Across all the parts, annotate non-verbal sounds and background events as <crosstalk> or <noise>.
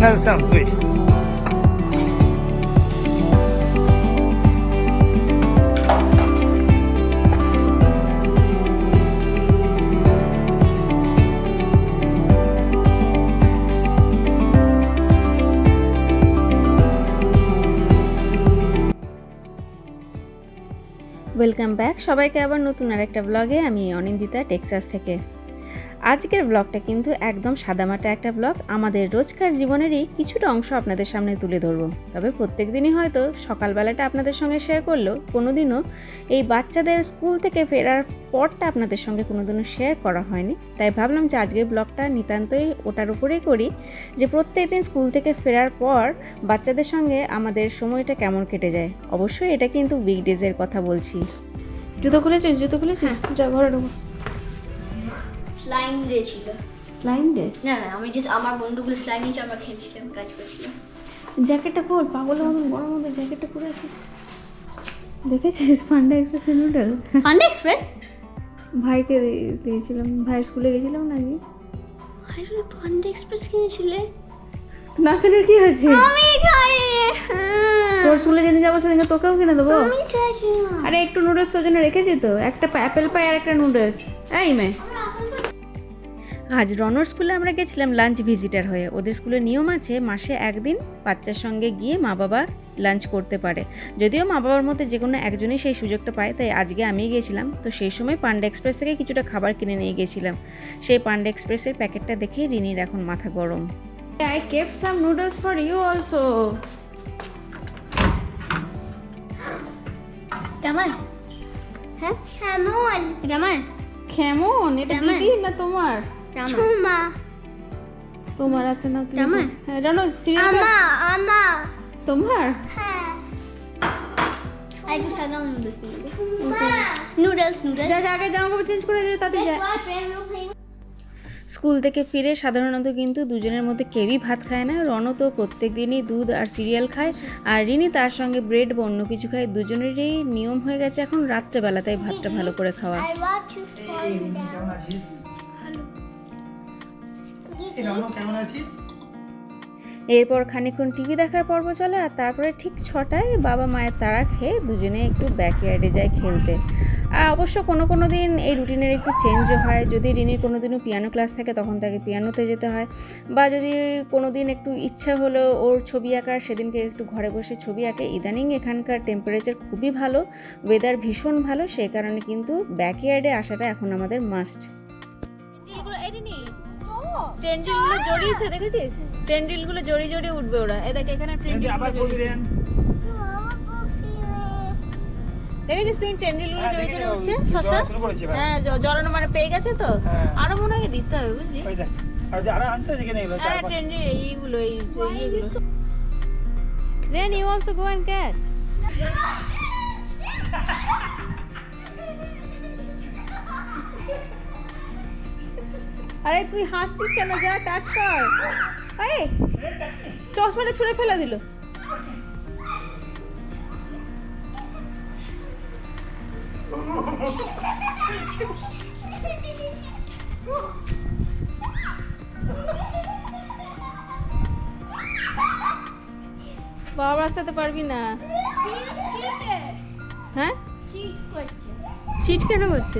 那这样对。 welcome back সবাইকে আবার নতুন আরেকটা ব্লগে আমি অনিন্দিতা টেক্সাস থেকে আজকের ব্লগটা কিন্তু একদম সাদামাটা একটা ব্লগ আমাদের রোজকার জীবনেরই কিছুটা অংশ আপনাদের সামনে তুলে ধরবো। তবে প্রত্যেক দিনই হয়তো সকালবেলাটা আপনাদের সঙ্গে শেয়ার করলেও কোনোদিনও এই বাচ্চাদের স্কুল থেকে ফেরার পরটা আপনাদের সঙ্গে কোনোদিনও শেয়ার করা হয়নি। তাই ভাবলাম যে আজকের ব্লগটা নিতান্তই ওটার উপরেই করি যে প্রত্যেক দিন স্কুল থেকে ফেরার পর বাচ্চাদের সঙ্গে আমাদের সময়টা কেমন কেটে যায়। অবশ্যই এটা কিন্তু উইকডেজের কথা বলছি। জুতো খুলেছিস? জুতো খুলেছিস? যা ঘরে ঢোকো। স্লাইম দিয়েছিল। স্লাইম ডে না না আমি জাস্ট আমার বন্ধুগুলো স্লাইম নিয়েছে আমরা খেলছিলাম কাজ করছিলাম। জ্যাকেটটা খোল পাগলের মতন বড় মধ্যে জ্যাকেটটা পরে আছিস। দেখেছিস পান্ডা এক্সপ্রেসের নুডল পান্ডা এক্সপ্রেস ভাইকে দিয়েছিলাম ভাইয়ের স্কুলে গেছিলাম নাকি ভাই তুমি পান্ডা এক্সপ্রেস কিনেছিলে? না কেন কি আছে আমি খাই তোর স্কুলে যেদিন যাব সেদিনকে তোকেও কিনে দেবো। আমি চাইছি না আরে একটু নুডলস তোর জন্য রেখেছি তো একটা অ্যাপেল পাই আর একটা নুডলস এই মে। আজ রনর স্কুলে আমরা গেছিলাম লাঞ্চ ভিজিটার হয়ে। ওদের স্কুলে নিয়ম আছে মাসে একদিন বাচ্চার সঙ্গে গিয়ে মা বাবা লাঞ্চ করতে পারে। যদিও মা বাবার মধ্যে যে কোনো একজনই সেই সুযোগটা পায় তাই আজকে আমি গিয়েছিলাম তো সেই সময় পান্ডা এক্সপ্রেস থেকে কিছুটা খাবার কিনে নিয়ে গেছিলাম। সেই পান্ডা এক্সপ্রেসের প্যাকেটটা দেখে রিনির এখন মাথা গরম। I kept some noodles for you also আমার হ্যাঁ কেমন এটা আমার কেমন এটা? দিদি না তোমার? এটা তোমার আছে না তুমি? হ্যাঁ জানো সিরিয়াল আমার তোমার? হ্যাঁ। আর সাদা নুডলস নুডলস নুডলস যা যা আগে জামা কাপড় চেঞ্জ করে দিলে তাতে যা। স্কুল থেকে ফিরে সাধারণত কিন্তু দুজনের মধ্যে কেউই ভাত খায় না। রণ তো প্রত্যেক দিনই দুধ আর সিরিয়াল খায়। আর রিনি তার সঙ্গে ব্রেড বা অন্য কিছু খায়। দুজনেরই নিয়ম হয়ে গেছে এখন রাত্রেবেলা তাই ভাতটা ভালো করে খাওয়া। কেমন আছিস? এরপর খানিকক্ষণ টিভি দেখার পর্ব চলে আর তারপরে ঠিক ছটায় বাবা মায়ের তারা খেয়ে দুজনে একটু ব্যাকইয়ার্ডে যায় খেলতে। আর অবশ্য কোনো কোনো দিন এই রুটিনের একটু চেঞ্জও হয়। যদি রিনির কোনো দিনও পিয়ানো ক্লাস থাকে তখন তাকে পিয়ানোতে যেতে হয়। বা যদি কোনো দিন একটু ইচ্ছা হলো ওর ছবি আঁকার সেদিনকে একটু ঘরে বসে ছবি আঁকে। ইদানিং এখানকার টেম্পারেচার খুবই ভালো ওয়েদার ভীষণ ভালো সেই কারণে কিন্তু ব্যাকইয়ার্ডে আসাটা এখন আমাদের মাস্ট ট্রেন্ডিলগুলো জড়িয়েছে দেখেছিস? ট্রেন্ডিলগুলো জড়িয়ে জড়িয়ে উঠবে ওরা। এই দেখ এখানে আবার করবি দেখেছিস তুই ট্রেন্ডিলগুলো হ্যাঁ, জড়িয়ে দেখে জড়িয়ে উঠছে? শশা। হ্যাঁ জড়ানো মানে পেয়ে গেছে তো? হ্যাঁ। আরও মনে হয় দিতে হবে বুঝলি? হ্যাঁ এইগুলো এই এইগুলো rain you also go and catch আরে তুই হাসছিস কেন? যা টাচ কর। এই চশমাটা ছুঁড়ে ফেলে দিল। বাবার সাথে পারবি না। হ্যাঁ? চিট কেন করছে?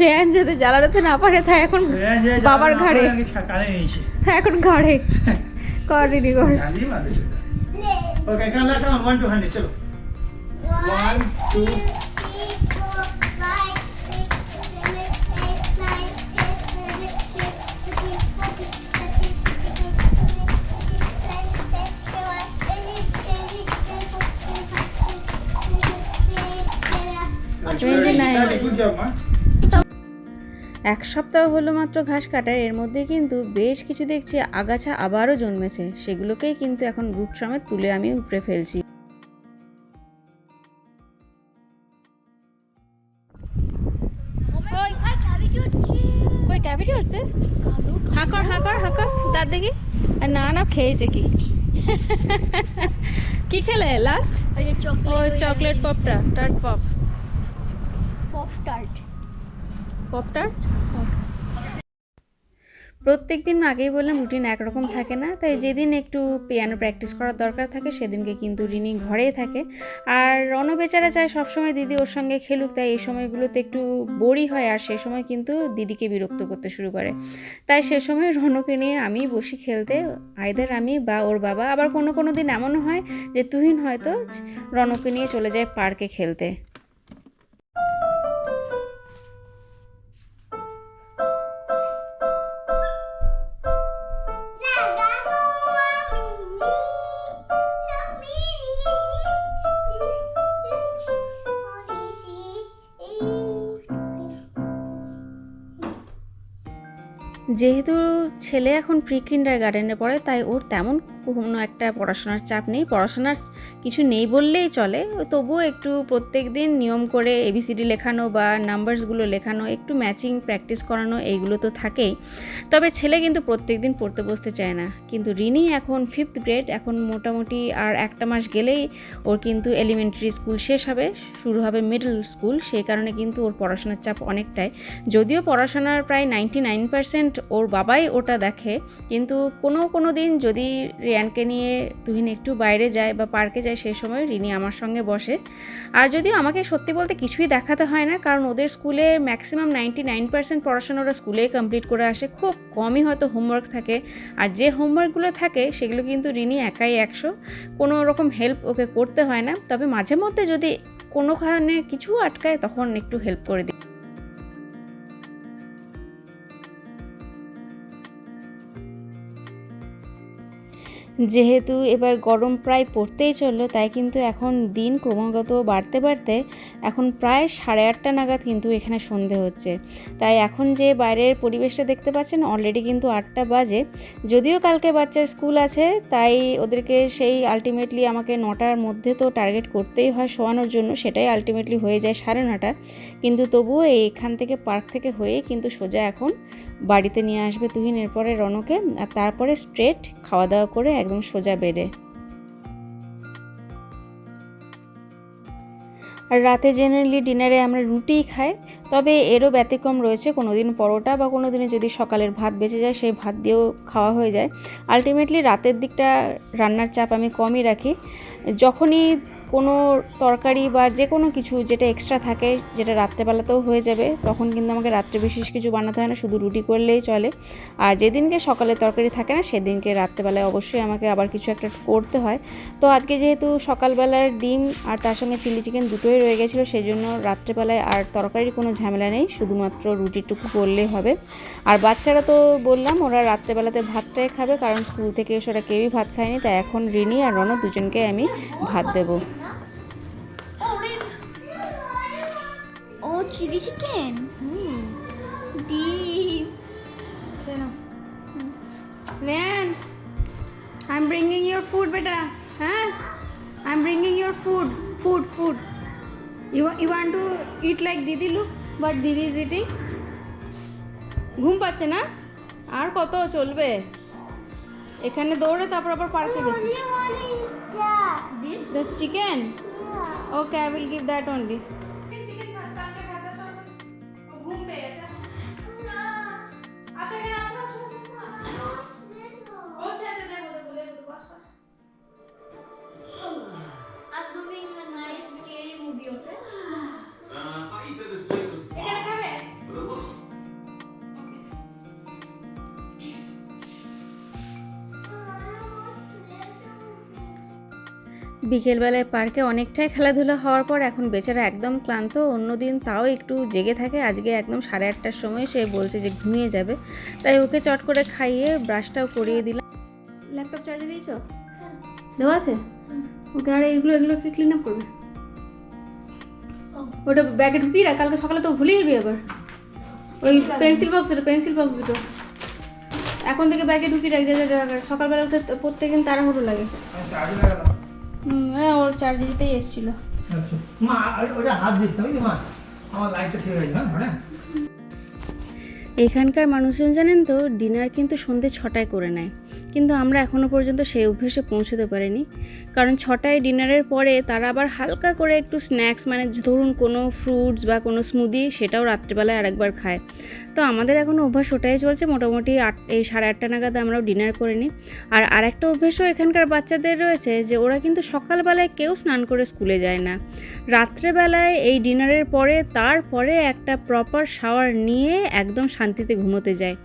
রেয়ান যাতে জ্বালাতে না পারে তা এখন বাবার ঘাড়ে। তা এখন ঘাড়ে। কর দিদি কর ওকে কালা কাম 1 2 100 চলো। 1 2 এক সপ্তাহ হলো মাত্র ঘাস কাটার এর মধ্যে কিন্তু বেশ কিছু দেখছি আগাছা আবারও জন্মেছে। সেগুলোকেই কিন্তু এখন রুট সমেত তুলে আমি উপড়ে ফেলছি। ক্যাবিটি হচ্ছে। কই ক্যাভিটি হচ্ছে? হাঁকর হাঁকর হাঁকর দাঁত দেখি। আর না না খেয়েছে কি? <laughs> কি খেলে লাস্ট ওই চকলেট ও চকলেট পপটা টার্ট পপ পপ টার্ট পপটার প্রত্যেক দিন আগেই বললাম রুটিন একরকম থাকে না, তাই যেদিন একটু পিয়ানো প্র্যাকটিস করার দরকার থাকে, সেদিনকে কিন্তু রিনি ঘরেই থাকে। আর রণ বেচারা চায় সবসময় দিদি ওর সঙ্গে খেলুক, তাই এই সময়গুলোতে একটু বোরই হয়, আর সে সময় কিন্তু দিদিকে বিরক্ত করতে শুরু করে। তাই সে সময় রণকে নিয়ে আমি বসি খেলতে আইদার আমি বা ওর বাবা। আবার কোনো কোনো দিন এমনও হয় যে তুহিন হয়তো রণকে নিয়ে চলে যায় পার্কে খেলতে। যেহেতু ছেলে এখন প্রি কিন্ডার গার্ডেনে পড়ে, তাই ওর তেমন কোনো একটা পড়াশোনার চাপ নেই। পড়াশোনার কিছু নেই বললেই চলে। তবুও একটু প্রত্যেক দিন নিয়ম করে এবিসিডি লেখানো বা নাম্বারসগুলো লেখানো, একটু ম্যাচিং প্র্যাকটিস করানো, এইগুলো তো থাকেই। তবে ছেলে কিন্তু প্রত্যেক দিন পড়তে বসতে চায় না। কিন্তু রিনি এখন ফিফথ গ্রেড এখন মোটামুটি আর একটা মাস গেলেই ওর কিন্তু এলিমেন্টারি স্কুল শেষ হবে, শুরু হবে মিডল স্কুল সেই কারণে কিন্তু ওর পড়াশোনার চাপ অনেকটাই। যদিও পড়াশোনার প্রায় নাইনটি নাইন পার্সেন্ট ওর বাবাই ওটা দেখে, কিন্তু কোনো কোনো দিন যদি রিয়ানকে নিয়ে তুহিন একটু বাইরে যায় বা পার্কে যায় সেই সময় রিনি আমার সঙ্গে বসে। আর যদিও আমাকে সত্যি বলতে কিছুই দেখাতে হয় না, কারণ ওদের স্কুলে ম্যাক্সিমাম নাইনটি নাইন পার্সেন্ট পড়াশোনা ওরা স্কুলেই কমপ্লিট করে আসে। খুব কমই হয়তো হোমওয়ার্ক থাকে। আর যে হোমওয়ার্কগুলো থাকে, সেগুলো কিন্তু রিনি একাই একশো। কোনো রকম হেল্প ওকে করতে হয় না। তবে মাঝে মধ্যে যদি কোনোখানে কিছু আটকায়, তখন একটু হেল্প করে দিই। যেহেতু এবার গরম প্রায় পড়তেই চলল, তাই কিন্তু এখন দিন ক্রমাগত বাড়তে বাড়তে এখন প্রায় সাড়ে আটটা নাগাদ কিন্তু এখানে সন্ধে হচ্ছে। তাই এখন যে বাইরের পরিবেশটা দেখতে পাচ্ছেন অলরেডি কিন্তু আটটা বাজে। যদিও কালকে বাচ্চার স্কুল আছে, তাই ওদেরকে সেই আলটিমেটলি আমাকে নটার মধ্যে তো টার্গেট করতেই হয় শোয়ানোর জন্য, সেটাই আলটিমেটলি হয়ে যায় সাড়ে নটা। কিন্তু তবুও এইখান থেকে পার্ক থেকে হয়ে কিন্তু সোজা এখন বাড়িতে নিয়ে আসবে তুহিন এরপরে রনকে, আর তারপরে স্ট্রেট খাওয়া দাওয়া করে একদম সোজা বেডে। আর রাতে জেনারেলি ডিনারে আমরা রুটিই খাই, তবে এরও ব্যতিক্রম রয়েছে কোনো দিন পরোটা বা কোনো দিনে যদি সকালের ভাত বেঁচে যায়, সেই ভাত দিয়েও খাওয়া হয়ে যায়। আলটিমেটলি রাতের দিকটা রান্নার চাপ আমি কমই রাখি। যখনই কোনো তরকারি বা যে কোনো কিছু যেটা এক্সট্রা থাকে, যেটা রাত্রেবেলাতেও হয়ে যাবে, তখন কিন্তু আমাকে রাত্রে বিশেষ কিছু বানাতে হয় না, শুধু রুটি করলেই চলে। আর যেদিনকে সকালে তরকারি থাকে না, সেদিনকে রাত্রেবেলায় অবশ্যই আমাকে আবার কিছু একটা করতে হয়। তো আজকে যেহেতু সকালবেলার ডিম আর তার সঙ্গে চিলি চিকেন দুটোই রয়ে গেছিল সেই জন্য রাত্রেবেলায় আর তরকারির কোনো ঝামেলা নেই, শুধুমাত্র রুটিটুকু করলেই হবে। আর বাচ্চারা তো বললাম, ওরা রাত্রেবেলাতে ভাতটাই খাবে, কারণ স্কুল থেকে এসে ওরা কেউই ভাত খায়নি, তাই এখন রিনি আর রণ দুজনকে আমি ভাত দেবো। চিলি চিকেন ডিম Ryan, I'm bringing your food, beta. Huh? I'm bringing your food. Food, food. You, you want to eat like Didi? Look, but Didi is eating. ঘুম পাচ্ছে না আর কত চলবে এখানে দৌড়ে তারপর আবার পার্কে গেছি this this chicken okay I will give that only বিকেলবেলায় পার্কে অনেকটাই খেলাধুলা হওয়ার পর এখন বেচারা একদম ক্লান্ত, অন্যদিন তাও একটু জেগে থাকে। আজকে একদম সাড়ে আটটার সময় সে বলছে যে ঘুমিয়ে যাবে। তাই ওকে চট করে খাইয়ে ব্রাশটাও করিয়ে দিলাম। ল্যাপটপ চার্জে দিয়েছ? দেওয়া আছে? ওকে আর এগুলো এগুলো ক্লিন আপ করবে? ওটা ব্যাগে ঢুকিয়ে রাখ, কালকে সকালে তো ভুলে যাবি আবার। ওই পেন্সিল বক্স দুটো পেন্সিল বক্স দুটো। এখন থেকে ব্যাগে ঢুকিয়ে রাখ যা। সকালবেলা উঠে প্রত্যেকদিন তাড়াহুড়ো লাগে। হ্যাঁ ওর চার্জ দিতেই এসেছিল। আচ্ছা। মা ওটা হাত দিস মা? আমার লাইটটা ঠিক হয়ে যাবে হ্যাঁ এখানকার মানুষজন জানেন তো ডিনার কিন্তু সন্ধে ছটায় করে নেয়। কিন্তু আমরা এখনও পর্যন্ত সেই অভ্যেসে পৌঁছতে পারিনি। কারণ ছটায় ডিনারের পরে তারা আবার হালকা করে একটু স্ন্যাক্স মানে ধরুন কোনো ফ্রুটস বা কোনো স্মুদি সেটাও রাত্রিবেলায় আরেকবার খায়। তো আমাদের এখনও অভ্যাস ওটাই চলছে, মোটামুটি আট, এই সাড়ে আটটা নাগাদ আমরাও ডিনার করে নিই। আর আরেকটা অভ্যেসও এখানকার বাচ্চাদের রয়েছে যে ওরা কিন্তু সকালবেলায় কেউ স্নান করে স্কুলে যায় না। রাত্রেবেলায় এই ডিনারের পরে, তারপরে একটা প্রপার শাওয়ার নিয়ে একদম শান্তিতে ঘুমোতে যায়।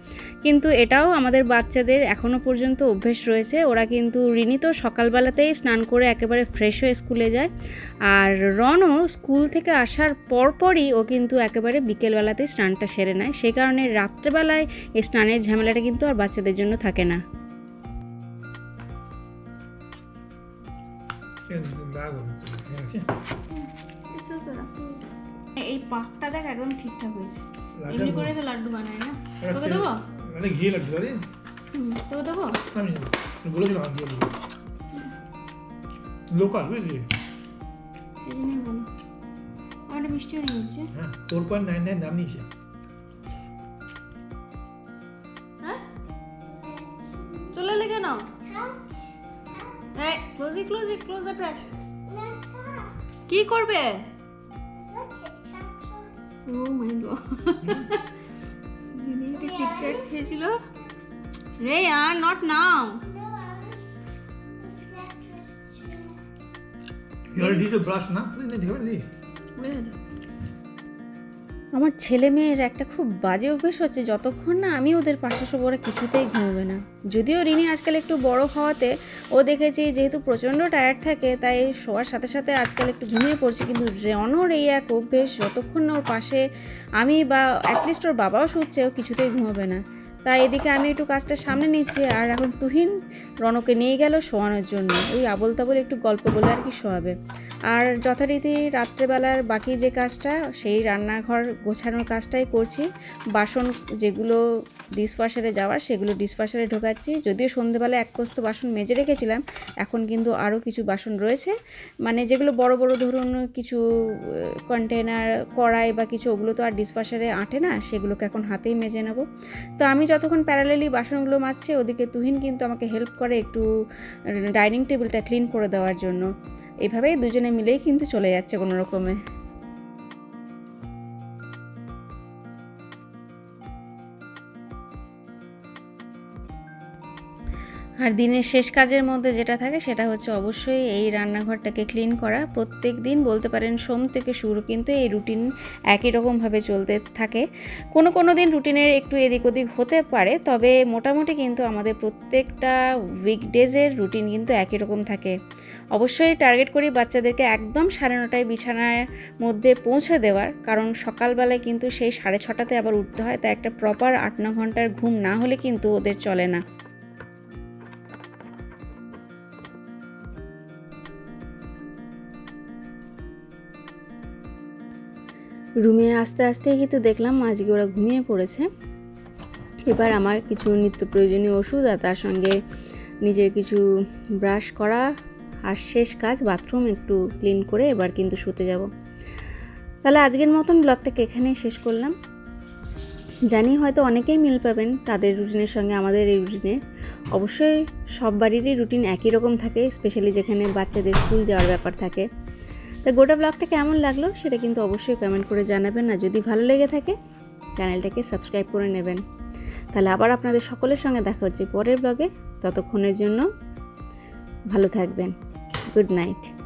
কিন্তু এটাও আমাদের বাচ্চাদের এখনও পর্যন্ত অভ্যেস রয়েছে, ওরা কিন্তু রিনি তো সকালবেলাতেই স্নান করে একেবারে ফ্রেশ হয়ে স্কুলে যায়। আর রনও স্কুল থেকে আসার পরপরই ও কিন্তু একেবারে বিকেলবেলাতেই স্নানটা সেরে নেয়, সেই কারণে রাত্রেবেলায় এই স্নানের ঝামেলাটা কিন্তু আর বাচ্চাদের জন্য থাকে না। এই পাকটা দেখ একদম ঠিকঠাক হয়েছে। এমনি করে তো লাড্ডু বানায় না। তোকে দেবো? মানে ঘি লাগছিল রে হুম, তোকে দেবো? আমি বলেছিলাম দিয়ে লোকাল বুঝলি? সেই জন্যই বলো। আমার মিষ্টিও নিয়ে হচ্ছে হ্যাঁ ফোর পয়েন্ট নাইন নাইন দাম নিয়েছে। ক্লোজ ক্লোজি ক্লোজ দ্য প্রেস কি করবে? ও মাই গড দিদি একটা কিটক্যাট খেয়েছিল? রে আর not now You already did a brush না? না ঠিক আছে আমার ছেলে মেয়ের একটা খুব বাজে অভ্যেস হচ্ছে, যতক্ষণ না আমি ওদের পাশে সব ওরা কিছুতেই ঘুমোবে না। যদিও রিনি আজকাল একটু বড় হওয়াতে ও দেখেছি যেহেতু প্রচণ্ড টায়ার্ড থাকে, তাই শোয়ার সাথে সাথে আজকাল একটু ঘুমিয়ে পড়ছে। কিন্তু রনর এই এক অভ্যেস, যতক্ষণ না ওর পাশে আমি বা অ্যাটলিস্ট ওর বাবাও শুচ্ছে, ও কিছুতেই ঘুমোবে না। তাই এদিকে আমি একটু কাজটা সামনে নিয়েছি আর এখন তুহিন রনকে নিয়ে গেল শোয়ানোর জন্য। ওই আবল তাবল একটু গল্প বলে আর কি শোয়াবে। আর যথারীতি রাত্রেবেলার বাকি যে কাজটা, সেই রান্নাঘর গোছানোর কাজটাই করছি। বাসন যেগুলো ডিসওয়াশারে যাওয়ার সেগুলো ডিসওয়াশারে ঢোকাচ্ছি। যদিও সন্ধেবেলা এক পোস্ত বাসন মেজে রেখেছিলাম, এখন কিন্তু আরও কিছু বাসন রয়েছে। মানে যেগুলো বড় বড় ধরুন কিছু কন্টেনার কড়াই বা কিছু, ওগুলো তো আর ডিসওয়াশারে আঁটে না, সেগুলোকে এখন হাতেই মেজে নেব। তো আমি যতক্ষণ প্যারালেলি বাসনগুলো মাজছি, ওদিকে তুহিন কিন্তু আমাকে হেল্প করে একটু ডাইনিং টেবিলটা ক্লিন করে দেওয়ার জন্য। এভাবেই দুজনে মিলেই কিন্তু চলে যাচ্ছে কোনো রকমে। আর দিনের শেষ কাজের মধ্যে যেটা থাকে সেটা হচ্ছে অবশ্যই এই রান্নাঘরটাকে ক্লিন করা। প্রত্যেক দিন বলতে পারেন সোম থেকে শুরু কিন্তু এই রুটিন একই রকমভাবে চলতে থাকে। কোনো কোনো দিন রুটিনের একটু এদিক ওদিক হতে পারে, তবে মোটামুটি কিন্তু আমাদের প্রত্যেকটা উইকডেজের রুটিন কিন্তু একই রকম থাকে। অবশ্যই টার্গেট করি বাচ্চাদেরকে একদম সাড়ে নটায় বিছানার মধ্যে পৌঁছে দেওয়ার, কারণ সকালবেলায় কিন্তু সেই সাড়ে ছটাতে আবার উঠতে হয়, তাই একটা প্রপার আট ন ঘণ্টার ঘুম না হলে কিন্তু ওদের চলে না। রুমে আস্তে আস্তে কিন্তু দেখলাম আজকে ওরা ঘুমিয়ে পড়েছে। এবার আমার কিছু নিত্য প্রয়োজনীয় ওষুধ আর তার সঙ্গে নিজের কিছু ব্রাশ করা আর শেষ কাজ বাথরুম একটু ক্লিন করে এবার কিন্তু শুতে যাব। তাহলে আজকের মতন ব্লগটাকে এখানেই শেষ করলাম। জানি হয়তো অনেকেই মিল পাবেন তাদের রুটিনের সঙ্গে আমাদের এই রুটিনে। অবশ্যই সব বাড়িরই রুটিন একই রকম থাকে, স্পেশালি যেখানে বাচ্চাদের স্কুল যাওয়ার ব্যাপার থাকে। তা গোটা ব্লগটা কেমন লাগল সেটা কিন্তু অবশ্যই কমেন্ট করে জানাবেন। আর যদি ভালো লেগে থাকে, চ্যানেলটাকে সাবস্ক্রাইব করে নেবেন। তাহলে আবার আপনাদের সকলের সঙ্গে দেখা হচ্ছে পরের ব্লগে। ততক্ষণের জন্য ভালো থাকবেন। Good night